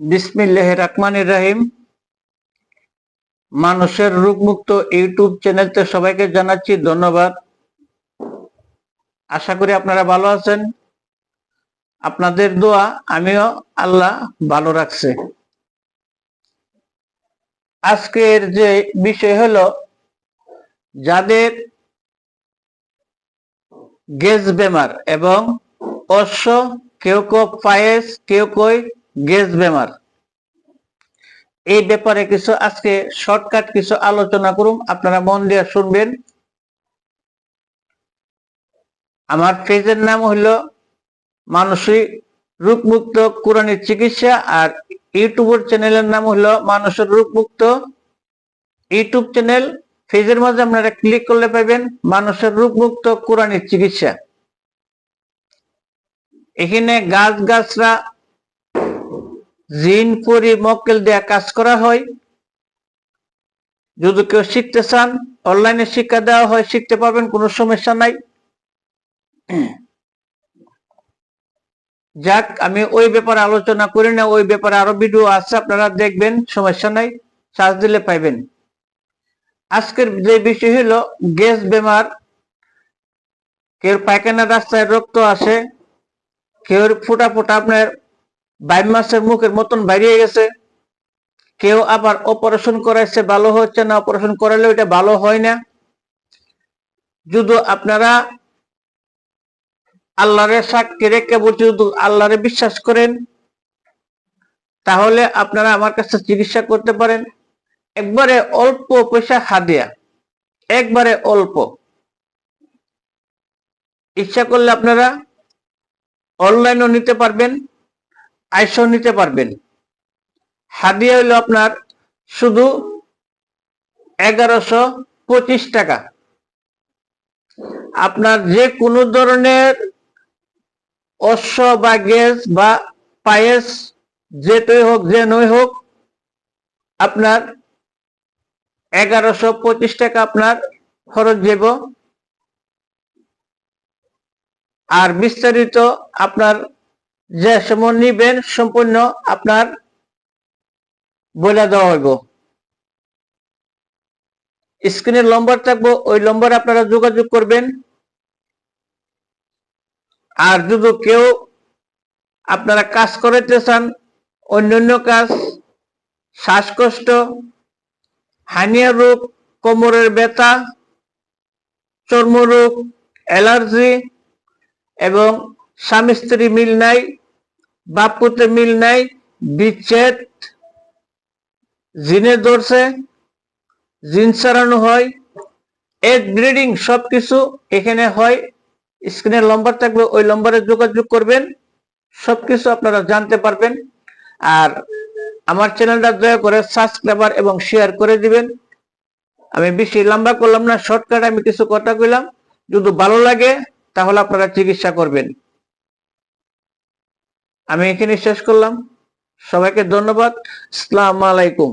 বিসমিল্লাহ রহমানির রাহিম। মানুষের রোগমুক্ত ইউটিউব চ্যানেলতে সবাইকে জানাচ্ছি ধন্যবাদ। আশা করি আপনারা ভালো আছেন। আপনাদের দোয়া আমিও আল্লাহ ভালো রাখছে। আজকের যে বিষয় হলো, যাদের গ্যাস বেমার এবং অশ্ব, কেউ কেউ পায়েস, কেউ কই গ্যাস বেমার। এই ব্যাপারে কিছু আজকে শর্টকাট কিছু আলোচনা করুন, আপনারা মন দিয়ে শুনবেন। আমার পেজের নাম হলো মানসিক রোগমুক্ত কোরআনের চিকিৎসা আর ইউটিউবের চ্যানেলের নাম হলো মানুষের রোগমুক্ত। ইউটিউব চ্যানেল, পেজের মধ্যে আপনারা ক্লিক করলে পাবেন মানুষের রোগমুক্ত কোরআনের চিকিৎসা। এখানে গাছ গাছরা জিন পরি মক্কেল দেয়া কাজ করা হয়। যদি কেউ শিখতে চান, অনলাইনে শিক্ষা দেওয়া হয়, শিখতে পারবেন, কোনো সমস্যা নাই। যাক, আমি ওই ব্যাপারে আলোচনা করি না, ওই ব্যাপারে আরও ভিডিও আছে, আপনারা দেখবেন, সমস্যা নাই চার্জ দিলে পাইবেন। আজকের যে বিষয় হলো, গ্যাস বেমার, কেউ পায়খানা, রাস্তায় রক্ত আসে, কেউ ফোটা ফোটা আপনার বাইশ মাসের মুখের মতন বাইরে গেছে। কেউ আবার অপারেশন করাইছে, ভালো হচ্ছে না অপারেশন করালে ওইটা ভালো হয় না। যদি আপনারা আল্লাহরে সাক্ষী রেখে বলছি, যদি আল্লাহরে বিশ্বাস করেন, তাহলে আপনারা আমার কাছে চিকিৎসা করতে পারেন। একবারে অল্প পয়সা হাদিয়া, একবারে অল্প। ইচ্ছা করলে আপনারা অনলাইনও নিতে পারবেন। আইসও নিতে পারবেন। হাদিয়া হইল আপনার শুধু এগারোশো পঁচিশ টাকা। আপনার যে কোনো ধরনের অশ্ব বা গ্যাস বা পায়েস যেটাই হোক, যে নই হোক, আপনার এগারোশো পঁচিশ টাকা আপনার খরচ যাব আর বিস্তারিত আপনার যে সময় নিবেন সম্পূর্ণ আপনার বলে দেওয়া হইব। স্ক্রিনের নম্বর থাকব, ওই নম্বরে আপনারা যোগাযোগ করবেন। আর যদি কেউ আপনারা কাজ করাইতে চান, অন্যান্য কাজ, শ্বাসকষ্ট, হানিয়া রোগ, কোমরের ব্যথা, চর্মরোগ, অ্যালার্জি এবং স্বামী স্ত্রী মিল নাই বাপুতে মিল নাই, বিচ্ছেদ, জিনে ধরছে, জিন সারানো হয় এড ব্রিডিং সবকিছু এখানে হয় স্ক্রিনের নম্বর থাকবে, ওই নম্বরে যোগাযোগ করবেন, সবকিছু আপনারা জানতে পারবেন, আর আমার চ্যানেলটা দয়া করে সাবস্ক্রাইবার এবং শেয়ার করে দিবেন। আমি বেশি লম্বা করলাম না শর্টকাট আমি কিছু কথা কইলাম, যদি ভালো লাগে, তাহলে আপনারা চিকিৎসা করবেন। আমি এখানে শেষ করলাম। সবাইকে ধন্যবাদ। আসসালামু আলাইকুম।